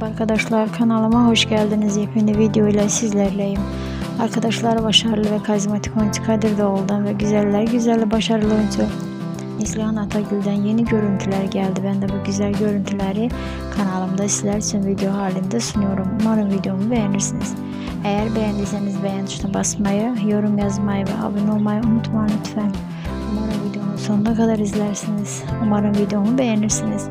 Merhaba arkadaşlar kanalıma hoş geldiniz. Yepyeni video ile sizlerleyim. Arkadaşlar başarılı ve karizmatik oyuncu Kadir Doğulu'dan ve güzeller güzeli başarılı oyuncu Neslihan Atagül'den yeni görüntüler geldi. Ben de bu güzel görüntüleri kanalımda sizler için video halinde sunuyorum. Umarım videomu beğenirsiniz. Eğer beğendiyseniz beğen tuşuna basmayı, yorum yazmayı ve abone olmayı unutmayın lütfen. Umarım videomu sonuna kadar izlersiniz. Umarım videomu beğenirsiniz.